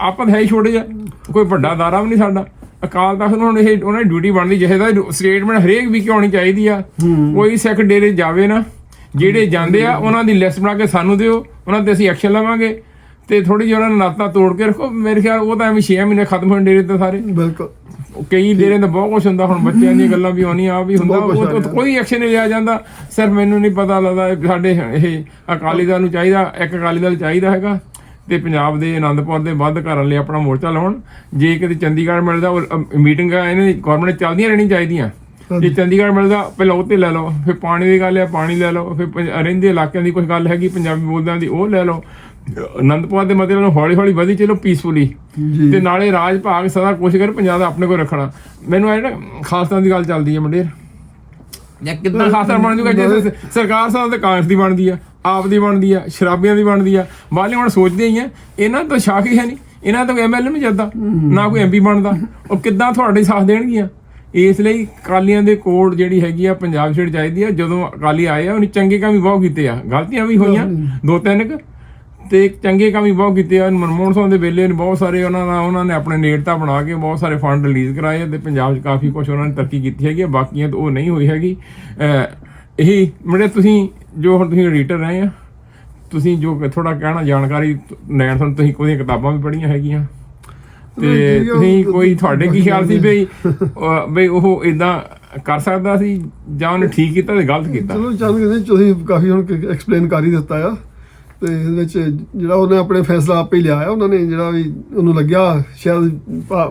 ਆਪਾਂ ਤਾਂ ਹੈ ਹੀ ਛੋਟੇ ਆ ਕੋਈ ਵੱਡਾ ਦਾਰਾ ਵੀ ਨਹੀਂ ਸਾਡਾ। ਅਕਾਲ ਤਖਤ ਨੂੰ ਹੁਣ ਇਹ ਉਹਨਾਂ ਦੀ ਡਿਊਟੀ ਬਣਦੀ ਜਿਹਦਾ ਸਟੇਟਮੈਂਟ ਹਰੇਕ ਵੀ ਆਉਣੀ ਚਾਹੀਦੀ ਆ? ਕੋਈ ਸਿੱਖ ਡੇਰੇ ਜਾਵੇ ਨਾ ਜਿਹੜੇ ਜਾਂਦੇ ਆ ਉਹਨਾਂ ਦੀ ਲਿਸਟ ਬਣਾ ਕੇ ਸਾਨੂੰ ਦਿਓ ਉਹਨਾਂ ਤੇ ਅਸੀਂ ਐਕਸ਼ਨ ਲਵਾਂਗੇ। ਤੇ ਥੋੜੀ ਜਿਹੀ ਉਹਨਾਂ ਨੂੰ ਨਾਤਾ ਤੋੜ ਕੇ ਰੱਖੋ। ਮੇਰੇ ਖਿਆਲ ਉਹ ਤਾਂ ਐਵੇਂ 6 ਮਹੀਨੇ ਖਤਮ ਹੋਣ ਡੇਰੇ ਤੇ ਸਾਰੇ।
ਬਿਲਕੁਲ।
ਕਈ ਡੇਰੇ ਤਾਂ ਬਹੁਤ ਕੁਝ ਹੁੰਦਾ ਹੁਣ ਬੱਚਿਆਂ ਦੀਆਂ ਗੱਲਾਂ ਵੀ ਆਉਣੀਆਂ ਆ ਵੀ ਹੁੰਦਾ ਉਹ। ਕੋਈ ਐਕਸ਼ਨ ਨਹੀਂ ਲਿਆ ਜਾਂਦਾ। ਸਿਰਫ ਮੈਨੂੰ ਨਹੀਂ ਪਤਾ ਲੱਗਦਾ ਸਾਡੇ ਇਹ ਅਕਾਲੀ ਦਲ ਨੂੰ ਚਾਹੀਦਾ ਇੱਕ ਅਕਾਲੀ ਦਲ ਚਾਹੀਦਾ ਹੈਗਾ। ਤੇ ਪੰਜਾਬ ਦੇ ਆਨੰਦਪੁਰ ਦੇ ਵੱਧ ਕਰਨ ਲਈ ਆਪਣਾ ਮੋਰਚਾ ਲਾਉਣ। ਜੇ ਕਿਤੇ ਚੰਡੀਗੜ੍ਹ ਮਿਲਦਾ ਉਹ ਮੀਟਿੰਗਾਂ ਇਹਨਾਂ ਦੀ ਗਵਰਨਮੈਂਟ ਚੱਲਦੀਆਂ ਰਹਿਣੀਆਂ ਚਾਹੀਦੀਆਂ। ਜੇ ਚੰਡੀਗੜ੍ਹ ਮਿਲਦਾ ਪਹਿਲਾਂ ਉਹ ਤੇ ਲੈ ਲਓ ਫਿਰ ਪਾਣੀ ਦੀ ਗੱਲ ਹੈ ਪਾਣੀ ਲੈ ਲਓ ਫਿਰ ਰਹਿੰਦੇ ਇਲਾਕਿਆਂ ਦੀ ਕੁਝ ਗੱਲ ਹੈਗੀ ਪੰਜਾਬੀ ਬੋਲਦਿਆਂ ਦੀ ਉਹ ਲੈ ਲਓ। ਆਨੰਦਪੁਰ ਦੇ ਮਤਲਬ ਨੂੰ ਹੌਲੀ ਹੌਲੀ ਵਧੀ ਚਲੋ ਪੀਸਫੁਲੀ ਤੇ ਨਾਲੇ ਰਾਜ ਭਾਗ ਸਦਾ ਕੋਸ਼ਿਸ਼ ਕਰ ਪੰਜਾਬ ਦਾ ਆਪਣੇ ਕੋਲ ਰੱਖਣਾ। ਮੈਨੂੰ ਇਹ ਨਾ ਖਾਸਤਾਂ ਦੀ ਗੱਲ ਚੱਲਦੀ ਹੈ ਮੁੰਡੇ। ਜਾਂ ਕਿੱਦਾਂ ਖਾਸਤਾ ਬਣ ਜੂਗਾ ਜੇ ਸਰਕਾਰ ਸਾਲ ਤੇ ਕਾਂਗਰਸ ਦੀ ਬਣਦੀ ਆ। ਆਪ ਦੀ ਬਣਦੀ ਆ ਸ਼ਰਾਬੀਆਂ ਦੀ ਬਣਦੀ ਆ। ਬਾਲੇ ਹੁਣ ਸੋਚਦੇ ਹੀ ਆ ਇਹਨਾਂ ਤੋਂ ਸ਼ਾਖ ਹੀ ਹੈ ਨਹੀਂ। ਇਹਨਾਂ ਤੋਂ ਐਮਐਲਏ ਨਹੀਂ ਜਾਂਦਾ ਨਾ ਕੋਈ ਐਮਪੀ ਬਣਦਾ। ਉਹ ਕਿੱਦਾਂ ਤੁਹਾਡੇ ਸਾਥ ਦੇਣਗੀਆਂ? ਇਸ ਲਈ ਕਾਲੀਆਂ ਦੇ ਕੋਡ ਜਿਹੜੀ ਹੈਗੀ ਆ ਪੰਜਾਬ ਛੇੜ ਚਾਹੀਦੀ ਆ। ਜਦੋਂ ਅਕਾਲੀ ਆਏ ਆ ਉਹਨੇ ਚੰਗੇ ਕੰਮ ਵੀ ਬਹੁਤ ਕੀਤੇ ਆ। ਗਲਤੀਆਂ ਵੀ ਹੋਈਆਂ ਦੋ ਤਿੰਨ ਕੁ। ਤੇ ਚੰਗੇ ਕੰਮ ਵੀ ਬਹੁਤ ਕੀਤੇ ਆ। ਮਨਮੋਹਨ ਸਿੰਘ ਦੇ ਵੇਲੇ ਨੇ ਬਹੁਤ ਸਾਰੇ ਉਹਨਾਂ ਦਾ ਉਹਨਾਂ ਨੇ ਆਪਣੇ ਨੇੜਤਾ ਬਣਾ ਕੇ ਬਹੁਤ ਸਾਰੇ ਫੰਡ ਰਿਲੀਜ਼ ਕਰਾਏ ਤੇ ਪੰਜਾਬ 'ਚ ਕਾਫੀ ਕੁਝ ਉਹਨਾਂ ਨੇ ਤਰੱਕੀ ਕੀਤੀ ਹੈਗੀ ਆ, ਬਾਕੀਆਂ ਤੋਂ ਉਹ ਨਹੀਂ ਹੋਈ ਹੈਗੀ। ਇਹੀ ਮੇਰੇ ਤੁਸੀਂ ਜੋ ਹੁਣ ਤੁਸੀਂ ਐਡੀਟਰ ਰਹੇ ਆ ਤੁਸੀਂ ਜੋ ਥੋੜਾ ਕਹਿਣਾ ਜਾਣਕਾਰੀ ਨੈਣ ਤੁਹਾਨੂੰ ਤੁਸੀਂ ਕੋਈ ਕਿਤਾਬਾਂ ਵੀ ਪੜ੍ਹੀਆਂ ਹੈਗੀਆਂ। ਤੇ ਤੁਸੀਂ ਕੋਈ ਤੁਹਾਡੇ ਕੀ ਖਿਆਲ ਸੀ ਬਈ ਬਈ ਉਹ ਇਦਾਂ ਕਰ ਸਕਦਾ ਸੀ ਜਾਂ ਉਹਨੇ ਠੀਕ ਕੀਤਾ ਤੇ ਗਲਤ ਕੀਤਾ?
ਚਲੋ ਚੱਲ ਗਏ ਤੁਸੀਂ ਕਾਫੀ ਹੁਣ ਐਕਸਪਲੇਨ ਕਰ ਹੀ ਦਿੱਤਾ ਆ। ਤੇ ਇਹਦੇ ਵਿੱਚ ਜਿਹੜਾ ਉਹਨੇ ਆਪਣੇ ਫੈਸਲਾ ਆਪੇ ਹੀ ਲਿਆ ਆ ਉਹਨਾਂ ਨੇ ਜਿਹੜਾ ਵੀ ਉਹਨੂੰ ਲੱਗਿਆ ਸ਼ਾਇਦ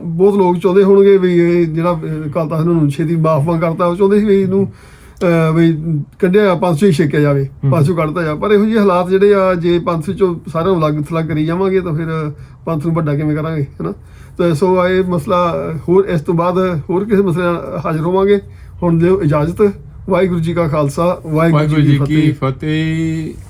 ਬਹੁਤ ਲੋਕ ਚਾਹੁੰਦੇ ਹੋਣਗੇ ਵੀ ਇਹ ਜਿਹੜਾ ਕੱਲ ਤਾਂ ਇਹਨਾਂ ਨੂੰ ਛੇਤੀ ਮਾਫਾਂ ਕਰਤਾ ਉਹ ਚਾਹੁੰਦੇ ਸੀ ਵੀ ਇਹਨੂੰ ਵੀ ਕੱਢਿਆ ਪੰਜ ਸੌ ਹੀ ਛੇਕਿਆ ਜਾਵੇ ਪੰਜ ਸੌ ਕੱਢਤਾ ਜਾ ਪਰ ਇਹੋ ਜਿਹੇ ਹਾਲਾਤ ਜਿਹੜੇ ਆ ਜੇ ਪੰਜ ਸੌ ਚੋਂ ਸਾਰਿਆਂ ਨੂੰ ਲੱਗ ਥਲੱਗ ਕਰੀ ਜਾਵਾਂਗੇ ਤਾਂ ਫਿਰ ਪੰਜ ਸੌ ਨੂੰ ਵੱਡਾ ਕਿਵੇਂ ਕਰਾਂਗੇ ਹੈਨਾ? ਤੇ ਸੋ ਇਹ ਮਸਲਾ ਹੋਰ ਇਸ ਤੋਂ ਬਾਅਦ ਹੋਰ ਕਿਸੇ ਮਸਲੇ ਨਾਲ ਹਾਜ਼ਰ ਹੋਵਾਂਗੇ। ਹੁਣ ਦਿਓ ਇਜਾਜ਼ਤ। ਵਾਹਿਗੁਰੂ ਜੀ ਕਾ ਖਾਲਸਾ
ਵਾਹਿਗੁਰੂ ਜੀ ਕੀ ਫਤਿਹ।